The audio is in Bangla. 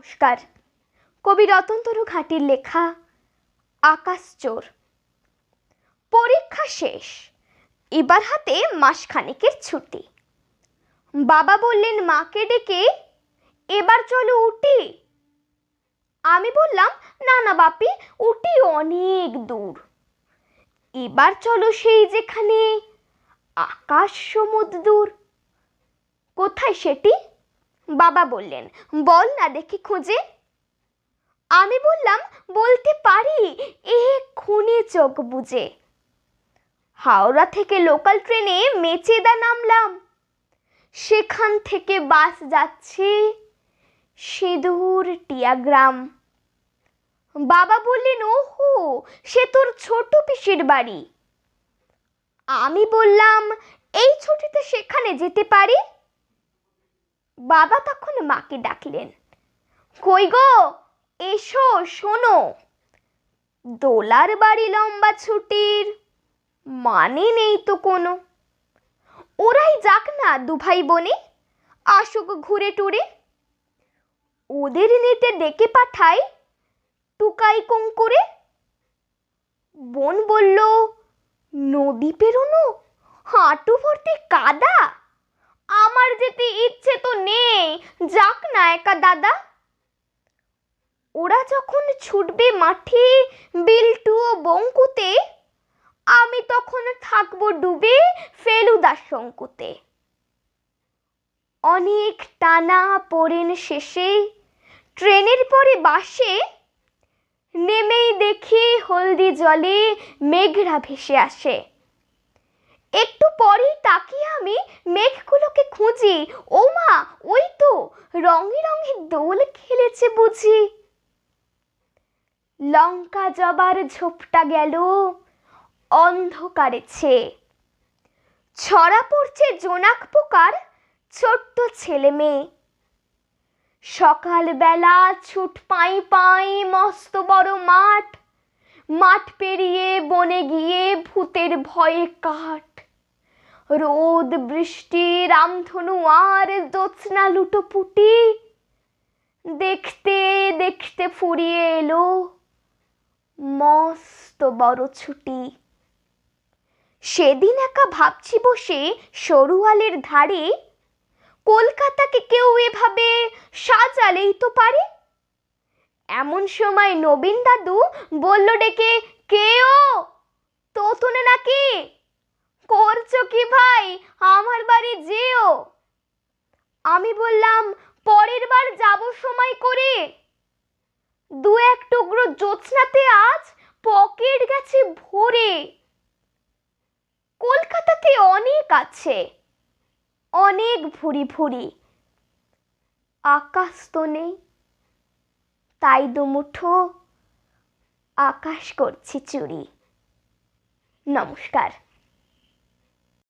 নমস্কার। কবি রতনতরু ঘাটির লেখা, আকাশ চোর। পরীক্ষা শেষ, এবার হাতে মাসখানেকের ছুটি। বাবা বললেন, মাকে ডেকে এবার চলো উঠি আমি বললাম, না না বাপি, উটি অনেক দূর। এবার চলো সেই যেখানে আকাশ সমুদ্র দূর। কোথায় সেটি? বাবা বললেন, বল না দেখি খুঁজে। আমি বললাম, বলতে পারি, এ খুনে চোখ বুঝে হাওড়া থেকে লোকাল ট্রেনে মেচেদা নামলাম। সেখান থেকে বাস যাচ্ছে সিঁদুর, টিয়াগ্রাম। বাবা বললেন, ওহো, সে তোর ছোট পিসির বাড়ি। আমি বললাম, এই ছুটিতে সেখানে যেতে পারি? বাবা তখন মাকে ডাকলেন, কই গো? এসো, শোনো। দোলার বাড়ি লম্বা ছুটির মানে নেই তো কোনো। ওরাই যাক না দুভাই বোনে, আসুক ঘুরে টুরে। ওদের নিতে ডেকে পাঠাই টুকাই করে। বোন বলল, নদী পেরোনো? হাঁটু ভর্তি কাদা? আমার যেতে ইচ্ছে তো নেই। যাক না, একা দাদা। ওরা যখন ছুটবে মাঠে বিল্টু ও বঙ্কুতে, আমি তখন থাকব ডুবে ফেলুদার শঙ্কুতে। অনেক টানা পড়েন শেষে, ট্রেনের পরে বাসে, নেমেই দেখি হলদি জলে মেঘরা ভেসে আসে। একটু পরেই তাকিয়ে আমি মেঘগুলোকে খুঁজি। ও মা, ওই তো রঙে রঙে দোল খেলেছে বুঝি। লঙ্কা জবার ঝোপটা গেল অন্ধকারেছে ছড়া পড়ছে জোনাক পোকার ছোট্ট ছেলে মেয়ে। সকালবেলা ছুট পাই পাই মস্ত বড় মাঠ। মাঠ পেরিয়ে বনে গিয়ে ভূতের ভয়ে কাঠ। রোদ, বৃষ্টি, রামধনু, আর জ্যোৎস্না লুটোপুটি। দেখতে দেখতে ফুরিয়ে এলো মস্ত বড় ছুটি। সেদিন একা ভাবছি বসে সরুয়ালের ধারে, কলকাতাকে কেউ এভাবে সাজালেই তো পারে। এমন সময় নবীন দাদু বলল, ডেকে কেও তোতনে নাকি করছ কি ভাই আমার বাড়ি যেও আমি বললাম পরের বার যাব সময় করে দু এক টুকরো জ্যোৎস্নাতে আজ ভোরে ভরে। কলকাতাতে অনেক আছে। অনেক ভুরি ভুরি। আকাশ তো নেই। তাই দুমুঠো আকাশ করছি চুরি। নমস্কার।